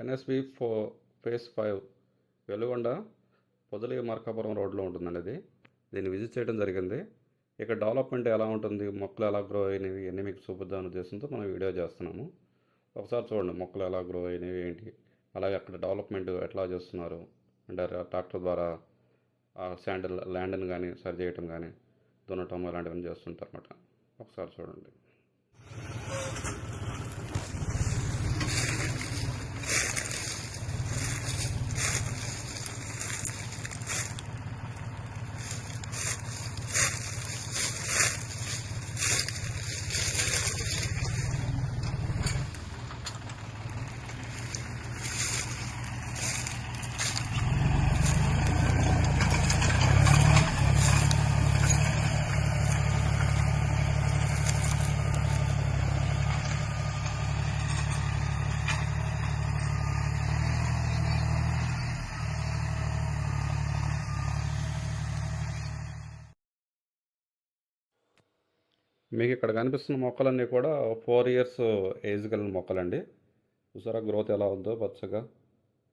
NSB ఫో phase five Veligonda Podili Markapuram రోడ్లో ఉంటుందండి ఇది. దీన్ని విజిట్ చేయడం జరిగింది. ఇక్కడ డెవలప్మెంట్ ఎలా ఉంటుంది? మొక్కలు ఎలా గ్రో అయినవి? ఇవన్నీ మీకు చూపిద్దామనే ఉద్దేశంతో మనం వీడియో చేస్తున్నాము. ఒకసారి చూడండి మొక్కలు ఎలా గ్రో అయినవి ఏంటి? అలాగే అక్కడ డెవలప్మెంట్ ఎట్లా చేస్తున్నారు? అంటే ట్రాక్టర్ ద్వారా ఆ శాండిల్ ల్యాండ్ని కానీ సరి చేయటం కానీ దున్నటం అలాంటివన్నీ చేస్తుంటారు అన్నమాట ఒకసారి చూడండి. మీకు ఇక్కడ కనిపిస్తున్న మొక్కలన్నీ కూడా ఫోర్ ఇయర్స్ ఏజ్ కలిగిన మొక్కలండి. చూసారా గ్రోత్ ఎలా ఉందో పచ్చగా.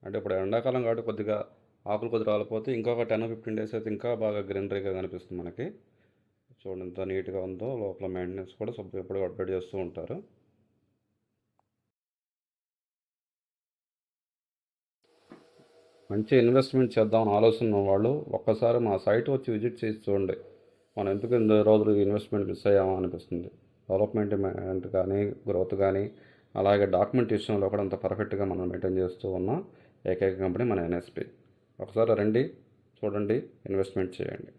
అంటే ఇప్పుడు ఎండాకాలం కాబట్టి కొద్దిగా ఆకులు కొద్దిగా రాలిపోతే ఇంకొక టెన్ ఫిఫ్టీన్ డేస్ అయితే ఇంకా బాగా గ్రీనరీగా కనిపిస్తుంది మనకి. చూడండి ఎంత నీట్గా ఉందో లోపల మెయింటెనెన్స్ కూడా సబ్బు ఎప్పుడు అప్డేట్ చేస్తూ ఉంటారు. మంచి ఇన్వెస్ట్మెంట్ చేద్దామని ఆలోచన వాళ్ళు ఒక్కసారి మా సైట్ వచ్చి విజిట్ చేసి చూడండి. మనం ఎందుకు ఇంత రోజులు ఇన్వెస్ట్మెంట్ మిస్ అయ్యామో అనిపిస్తుంది. డెవలప్మెంట్ కానీ గ్రోత్ కానీ అలాగే డాక్యుమెంట్ విషయంలో కూడా అంత పర్ఫెక్ట్గా మనం మెయింటైన్ చేస్తూ ఉన్న ఏకైక కంపెనీ మన ఎన్ఎస్పి ఒకసారి రండి చూడండి ఇన్వెస్ట్మెంట్ చేయండి.